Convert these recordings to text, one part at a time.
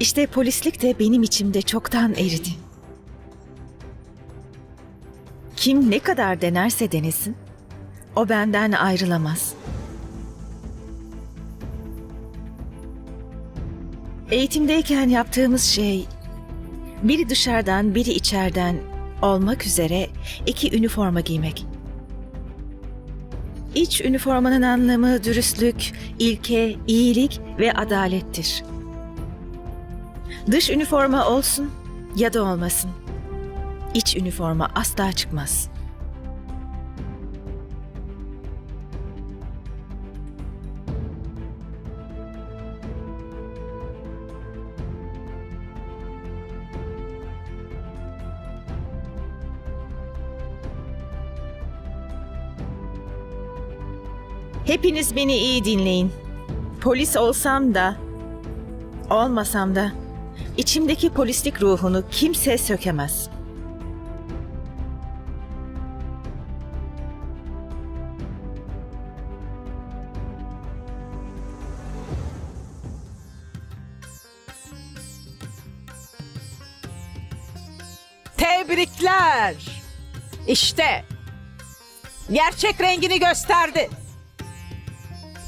İşte polislik de benim içimde çoktan eridi. Kim ne kadar denerse denesin, o benden ayrılamaz. Eğitimdeyken yaptığımız şey, biri dışarıdan biri içeriden olmak üzere iki üniforma giymek. İç üniformanın anlamı dürüstlük, ilke, iyilik ve adalettir. Dış üniforma olsun ya da olmasın. İç üniforma asla çıkmaz. Hepiniz beni iyi dinleyin. Polis olsam da, olmasam da içimdeki polislik ruhunu kimse sökemez. Tebrikler. İşte gerçek rengini gösterdi.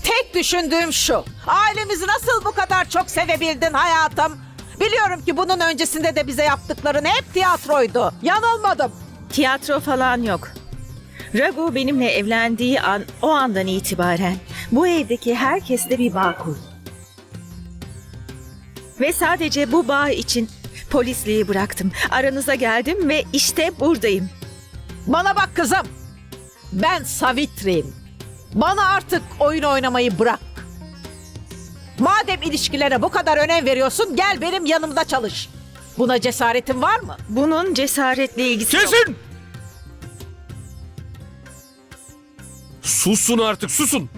Tek düşündüğüm şu. Ailemizi nasıl bu kadar çok sevebildin hayatım? Biliyorum ki bunun öncesinde de bize yaptıkların hep tiyatroydu. Yanılmadım. Tiyatro falan yok. Ragu benimle evlendiği an, o andan itibaren bu evdeki herkesle bir bağ kurdu. Ve sadece bu bağ için polisliği bıraktım. Aranıza geldim ve işte buradayım. Bana bak kızım. Ben Savitri'yim. Bana artık oyun oynamayı bırak. Madem ilişkilere bu kadar önem veriyorsun gel benim yanımda çalış. Buna cesaretin var mı? Bunun cesaretle ilgisi yok. Kesin! Susun artık susun.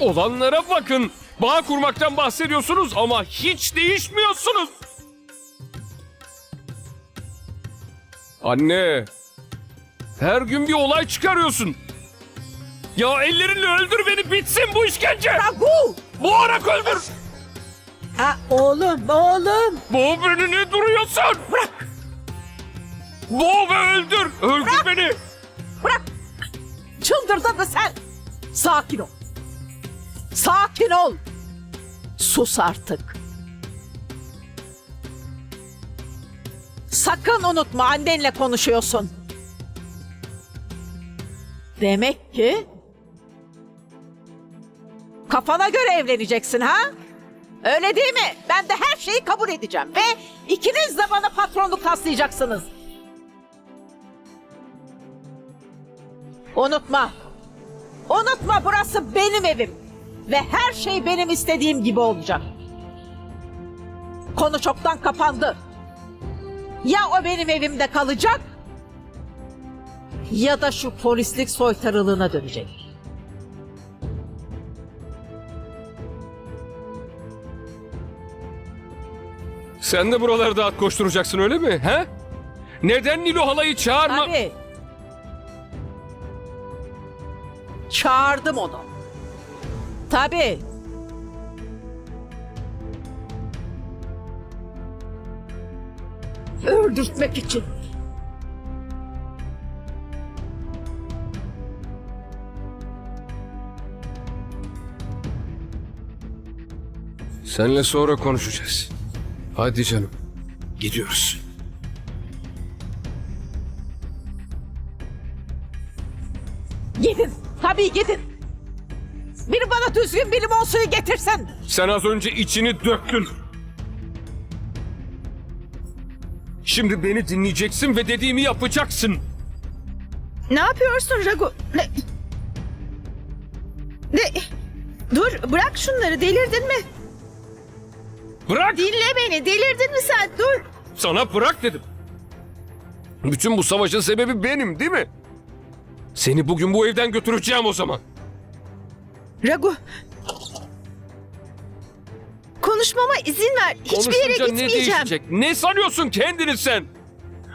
Olanlara bakın. Bağ kurmaktan bahsediyorsunuz ama hiç değişmiyorsunuz. Anne. Her gün bir olay çıkarıyorsun. Ya ellerinle öldür beni bitsin bu işkence. Ragu! Boğarak öldür. Ha, oğlum, oğlum. Boğ beni ne duruyorsun? Bırak. Boğ ve öldür. Öldür beni. Bırak. Çıldırdın mı sen? Sakin ol. Sakin ol. Sus artık. Sakın unutma annenle konuşuyorsun. Demek ki kafana göre evleneceksin ha? Öyle değil mi? Ben de her şeyi kabul edeceğim ve ikiniz de bana patronluk taslayacaksınız. Unutma. Unutma burası benim evim. Ve her şey benim istediğim gibi olacak. Konu çoktan kapandı. Ya o benim evimde kalacak ya da şu polislik soytarılığına dönecek. Sen de buralarda at koşturacaksın öyle mi? He? Neden Nilo halayı çağırma? Tabii. Çağırdım onu. Tabii. Öldürtmek için. Seninle sonra konuşacağız. Hadi canım. Gidiyoruz. Gidin. Tabii gidin. Biri bana düzgün bir limon suyu getirsin. Sen az önce içini döktün. Şimdi beni dinleyeceksin ve dediğimi yapacaksın. Ne yapıyorsun Ragu? Ne? Ne? Dur bırak şunları delirdin mi? Bırak! Dinle beni delirdin mi sen? Dur. Sana bırak dedim. Bütün bu savaşın sebebi benim değil mi? Seni bugün bu evden götüreceğim o zaman. Ragu. Konuşmama izin ver. Hiçbir yere Konuşunca ne gitmeyeceğim. değişecek? Ne sanıyorsun kendini sen?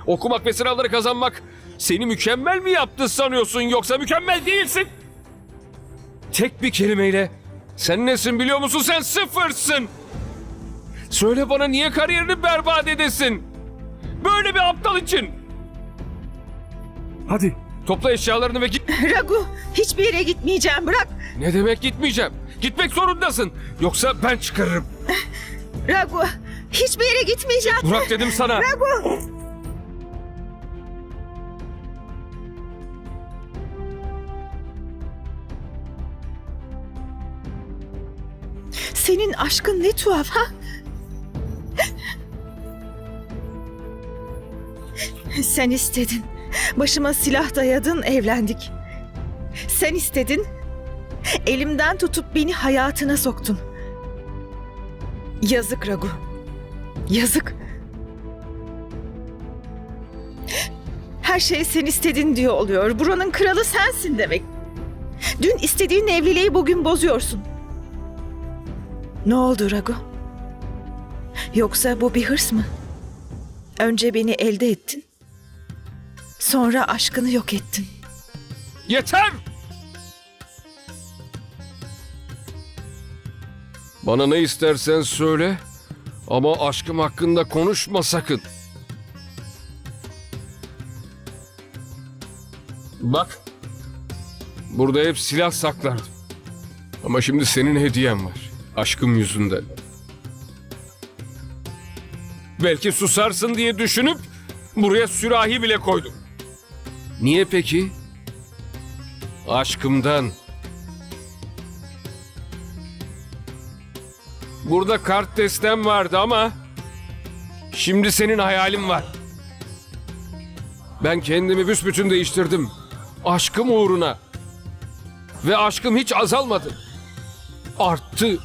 Okumak ve sınavları kazanmak Seni mükemmel mi yaptı sanıyorsun yoksa mükemmel değilsin? Tek bir kelimeyle sen nesin biliyor musun? Sen sıfırsın. Söyle bana niye kariyerini berbat edesin? Böyle bir aptal için. Hadi topla eşyalarını ve git. Ragu hiçbir yere gitmeyeceğim bırak. Ne demek gitmeyeceğim? Gitmek zorundasın. Yoksa ben çıkarırım. Ragu hiçbir yere gitmeyeceğim. Bırak dedim sana. Ragu. Senin aşkın ne tuhaf ha? Sen istedin. Başıma silah dayadın, evlendik. Sen istedin. Elimden tutup beni hayatına soktun. Yazık Ragu. Yazık. Her şey sen istedin diyor oluyor. Buranın kralı sensin demek. Dün istediğin evliliği bugün bozuyorsun. Ne oldu Ragu? Yoksa bu bir hırs mı? Önce beni elde ettin. Sonra aşkını yok ettin. Yeter! Bana ne istersen söyle ama aşkım hakkında konuşma sakın. Bak. Burada hep silah saklardım. Ama şimdi senin hediyen var. Aşkım yüzünden. Belki susarsın diye düşünüp buraya sürahi bile koydum. Niye peki? Aşkımdan. Burada kart destem vardı ama şimdi senin hayalin var. Ben kendimi büsbütün değiştirdim. Aşkım uğruna. Ve aşkım hiç azalmadı. Arttı.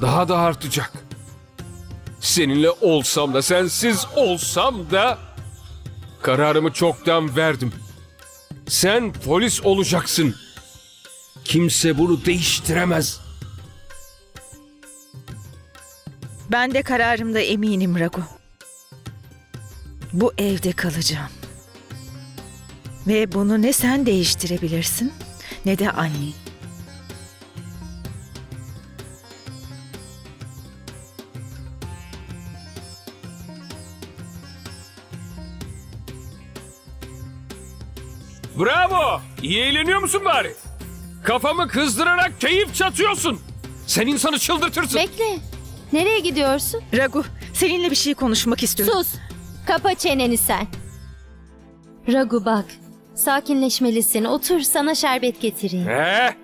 Daha da artacak. Seninle olsam da sensiz olsam da kararımı çoktan verdim. Sen polis olacaksın. Kimse bunu değiştiremez. Ben de kararımda eminim Ragu. Bu evde kalacağım. Ve bunu ne sen değiştirebilirsin ne de anne. Bravo! İyi eğleniyor musun bari? Kafamı kızdırarak keyif çatıyorsun. Sen insanı çıldırtırsın. Bekle. Nereye gidiyorsun? Ragu, seninle bir şey konuşmak istiyorum. Sus. Kapa çeneni sen. Ragu bak. Sakinleşmelisin. Otur sana şerbet getireyim. He?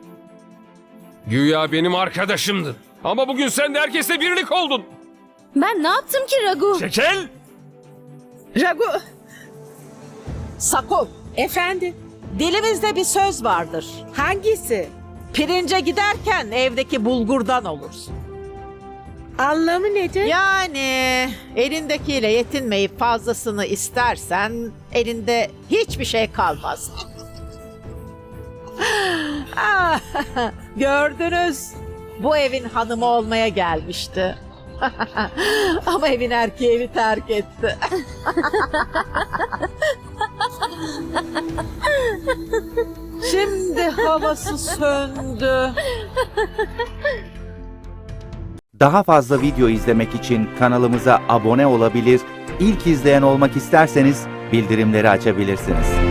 Güya benim arkadaşımdın. Ama bugün sen de herkesle birlik oldun. Ben ne yaptım ki Ragu? Çekil! Ragu, Sakun. Efendim, Dilimizde bir söz vardır. hangisi? Pirince giderken evdeki bulgurdan olursun. Anlamı nedir? Yani elindekiyle yetinmeyip fazlasını istersen elinde hiçbir şey kalmaz. Ah, Gördünüz. Bu evin hanımı olmaya gelmişti. Ama evin erkeği evi terk etti. Şimdi havası söndü. Daha fazla video izlemek için kanalımıza abone olabilir, ilk izleyen olmak isterseniz bildirimleri açabilirsiniz.